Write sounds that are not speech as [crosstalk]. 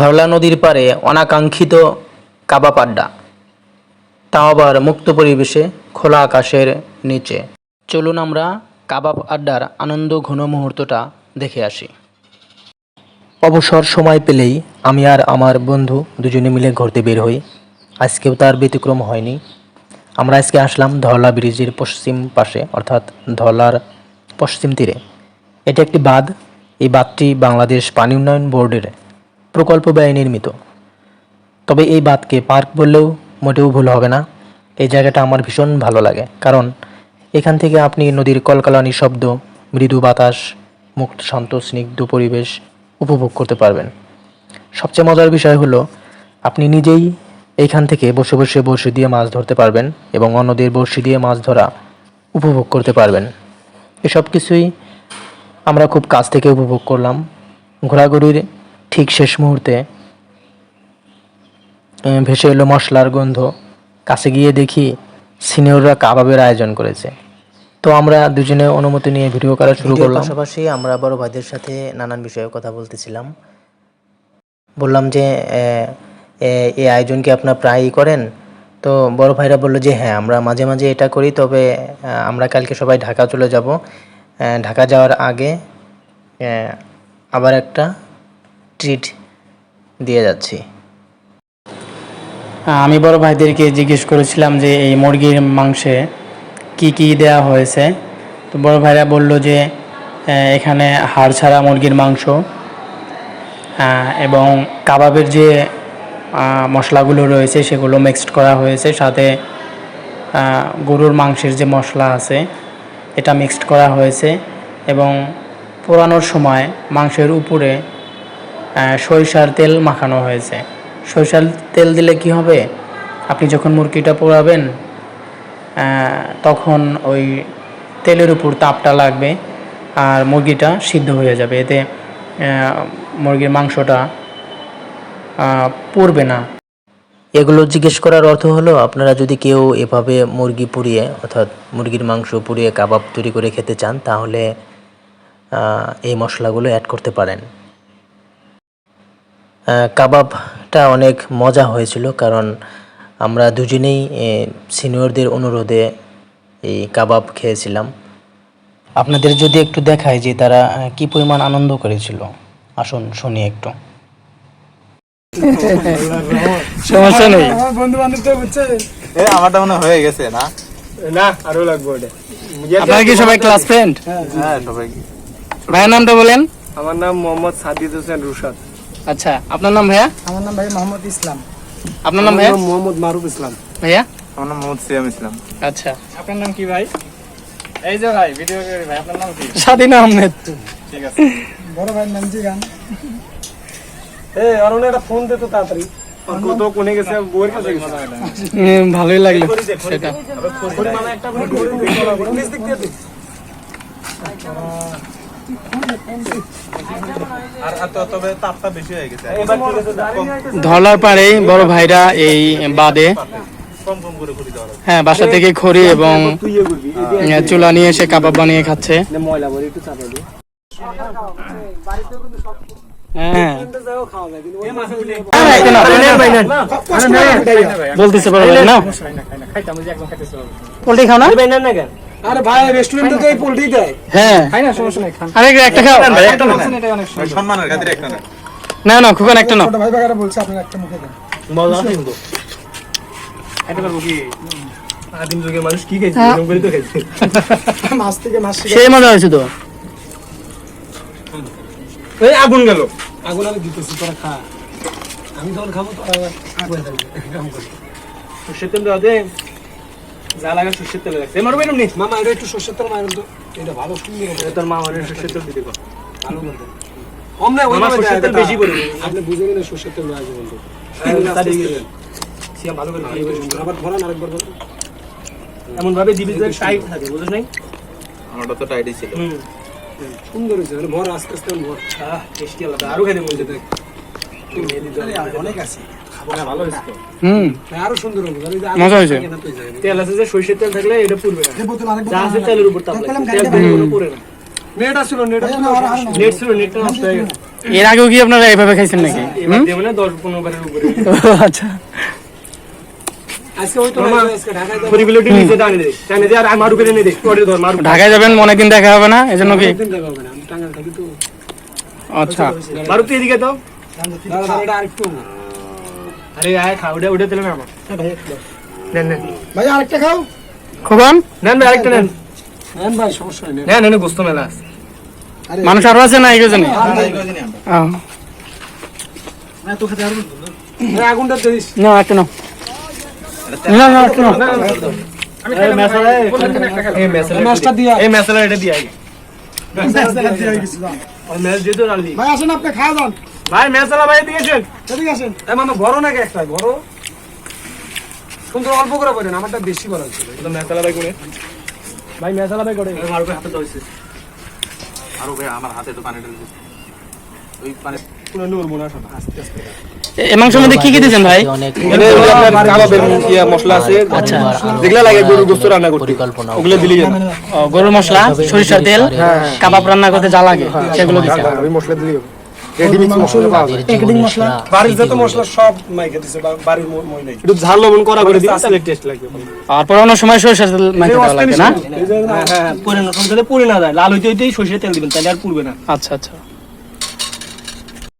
ধরলা নদীর পারে অনাকাঙ্ক্ষিত কাবাব আড্ডা তাও আবার মুক্ত পরিবেশে খোলা আকাশের নিচে। চলুন আমরা কাবাব আড্ডার আনন্দ ঘন মুহূর্তটা দেখে আসি। অবসর সময় পেলেই আমি আর আমার বন্ধু দুজনে মিলে ঘুরতে বের হই। আজকেও তার ব্যতিক্রম হয়নি। আমরা আজকে আসলাম ধরলা ব্রিজের পশ্চিম পাশে, অর্থাৎ ধরলার পশ্চিম তীরে। এটি একটি বাঁধ। এই বাঁধটি বাংলাদেশ পানি উন্নয়ন বোর্ডের প্রকল্প ব্যয় নির্মিত। তবে এই বাঁধকে পার্ক বললেও মোটেও ভুল হবে না। এই জায়গাটা আমার ভীষণ ভালো লাগে। কারণ এখান থেকে আপনি নদীর কলকালানি শব্দ, মৃদু বাতাস, মুক্ত, শান্ত, স্নিগ্ধ পরিবেশ উপভোগ করতে পারবেন। সবচেয়ে মজার বিষয় হলো, আপনি নিজেই এইখান থেকে বসে বসে বড়শি দিয়ে মাছ ধরতে পারবেন এবং অন্যদের বড়শি দিয়ে মাছ ধরা উপভোগ করতে পারবেন। এসব কিছুই আমরা খুব কাছ থেকে উপভোগ করলাম। ঘোরাঘুরির ঠিক শেষ মুহূর্তে ভেসে এলো মশলার গন্ধ। কাছে গিয়ে দেখি সিনিয়ররা কাবাবের আয়োজন করেছে। তো আমরা দুজনে অনুমতি নিয়ে ভিডিও করা শুরু করলাম। পাশাপাশি আমরা বড় ভাইদের সাথে নানান বিষয়ে কথা বলতেছিলাম। বললাম যে এই আয়োজন কি আপনার প্রায়ই করেন? তো বড় ভাইরা বলল যে হ্যাঁ আমরা মাঝে মাঝে এটা করি তবে আমরা কালকে সবাই ঢাকা চলে যাব। ঢাকা যাওয়ার আগে আবার একটা ট্রিট দিয়ে যাচ্ছি। আমি বড় ভাইদেরকে জিজ্ঞেস করেছিলাম যে এই মুরগির মাংসে কি কি দেওয়া হয়েছে। তো বড় ভাইরা বলল যে এখানে হাড় ছাড়া মুরগির মাংস এবং কাবাবের যে মশলাগুলো রয়েছে সেগুলো মিক্সড করা হয়েছে, সাথে গরুর মাংসের যে মশলা আছে, এটা মিক্সড করা হয়েছে, এবং পোড়ানোর সময় মাংসের উপরে সরিষার তেল মাখানো হয়েছে। সরিষার তেল দিলে কি হবে? আপনি যখন মুরগিটা পোড়াবেন তখন ওই তেলের উপর তাপটা লাগবে আর মুরগিটা সিদ্ধ হয়ে যাবে। এতে মুরগির মাংসটা পুড়বে না। এগুলো জিজ্ঞেস করার অর্থ হলো, আপনারা যদি কেউ এভাবে মুরগি পুড়িয়ে, অর্থাৎ মুরগির মাংস পুড়িয়ে কাবাব তৈরি করে খেতে চান, তাহলে এই মশলাগুলো অ্যাড করতে পারেন। কাবাবটা অনেক মজা হয়েছিল কারণ আমরা দুজনেই সিনিয়রদের অনুরোধে এই কাবাব খেয়েছিলাম। আপনাদের যদি একটু দেখায় যে তারা কি পরিমাণ আনন্দ করেছিল। আসুন শুনি একটু। [laughs] সমস্যা নেই। বন্ধু বান্ধব তো বুঝছে এ আমারটা মনে হয়ে গেছে না? না আরও লাগবে ওটা। আপনারা কি সবাই ক্লাস ফ্রেন্ড হ্যাঁ সবাই। ভাইয়ের নামটা বলেন। আমার নাম মোহাম্মদ সাদিদ হোসেন রুশাদ। আচ্ছা আপনার নাম ভাইয়া আমার নাম ভাই মোহাম্মদ ইসলাম আপনার নাম ভাইয়া মোহাম্মদ মারুফ ইসলাম ভাইয়া আমার নাম মোহাম্মদ সিয়াম ইসলাম আচ্ছা আপনার নাম কি ভাই এই যে ভাই ভিডিও করে ভাই আপনার নাম কি স্বাধীন আহমেদ ঠিক আছে বড় ভাই নাম জিগান এ অরুণ একটা ফোন দে তো তাড়াতাড়ি কত কোনে গেছে বউয়ের কাছে গেছে ভালোই লাগল সেটা একটা করে করে নিচ দিক দিয়ে ধরলার পাড়েই বড় ভাইরা এই বাদে। হ্যাঁ বাসা থেকে খড়ি এবং ইয়ে চুলা নিয়ে এসে কাবাব বানিয়ে খাচ্ছে ময়লা বলে একটু চাপা দিই হ্যাঁ খাওয়া যায় কিন্তু ওই বলতেছে বড় না পোল্ট্রি খাও না আরে ভাই রেস্টুরেন্টে তো এই পোল্ট্রি দেয় হ্যাঁ খাই না সমস্যা নাই খান আরে একটা খাও একটা বলছেন এটা অনেক ওই সম্মানের খাতিরে একটা না না না খুকান একটা ছোট ভাই বাগারা বলছে আপনার একটা মুখে দেন মজা কিন্তু এটা পারব কি আদিম যুগের মানুষ কি খাইছে এরকম করে তো খাইছে মাছ থেকে মাছ সেই মজা হয়েছে তো এই আগুন গেল আগুন আমি দিতেছি তোরা খা আমি যখন খাব তোরা আগুন তেল দে যা লাগে সর্ষের তেল লাগছে মারো বেরুন নি মামা এটা একটু সর্ষের তেল মারুন তো। এটা ভালো সুন্দর হবে তোর মা মানে সর্ষের তেল দিতে ভালো বলতে আমরা ওই সর্ষের তেল বেশি করে আপনি বুঝে গেলে সর্ষের তেল লাগে বলতো। সিয়া ভালো করে খাইবে সুন্দর আবার ধরান আরেকবার বলুন এমন ভাবে দিবি যে টাইট থাকে বুঝছ নাই? আমারটা তো টাইটই ছিল। সুন্দর হয়েছে মানে ভর আস্তে আস্তে ভর। আহ টেস্টি আলাদা। আরও খাইতে বলছে দেখ অনেক আছে। হ্যাঁ, হুম। হ্যাঁ, আরও সুন্দর হবে। আর এই যে মজা হয়েছে। তেল আছে যে সরষের তেল থাকলে এটা পুড়বে না। যা আছে তেলের উপর তাপ লাগে তেল দিয়ে কোনো পুড়ে না। নেট আসছিল নেট নেট ছিল নেটটা নষ্ট হয়ে গেছে এর আগেও কি আপনারা এইভাবে খাইছেন নাকি? আচ্ছা তো ঢাকায় যাবেন অনেকদিন দেখা হবে না? এজন্য কি? দিন দেখা হবে না। আমি টাঙ্গাল থাকি তো। আচ্ছা। এদিকে আরেকটু আরে আয় খা ওটা ওটা দিলে না আমার নেন নেন। ভাই আরেকটা খাও। খোকন? নেন ভাই আরেকটা নেন। নেন ভাই সমস্যা নেই নেন। নেন গোস্ত মেলা আছে। মানুষ আরও আছে না এই জন্য আগুনটা দিস। না একটু না না না একটু না এই মেসালা এই মেসালা মাছটা দিয়া এই মেসালা এটা দিয়ে আগে আর মেস দিয়ে তো রালি ভাই আসেন আপনি খাওয়া যান ভাই মেসালা ভাই দিয়েছেন এ মামা বড় নাকি একটা বড় সুন্দর অল্প করে বলেন আমারটা বেশি ছিল। তো মেসালা ভাই কোনে? ভাই মেসালা ভাই করে আমার হাতে দইছে আরও ভাই আমার হাতে তো পানি ঢেলে ওই পানি কোনো নড়বো না। আস্তে আস্তে এই মাংসের মধ্যে কি কি দিয়েছেন ভাই? কাবাবের মশলা আছে? আচ্ছা। যেগুলা লাগে গরুর গোস্ত রান্না করতে। পরিকল্পনা। ওগুলো দিলি যেন গরুর মশলা সরিষার তেল কাবাব রান্না করতে যা লাগে সেগুলো দিচ্ছেন ওই মশলা দিলি মশলা বাড়ির যত মশলা। সব মাইকে দিছে বাড়ির মহিলাই একটু ঝাল লবণ করা করে তাহলে টেস্ট লাগবে আর পরানোর সময় সরিষার তেল মাইকে দেওয়া লাগে না? হ্যাঁ হ্যাঁ পুরে না পুরে না যায়। লাল হইতে হইতেই সরষের তেল দিবেন তাহলে আর পুড়বে না। আচ্ছা আচ্ছা।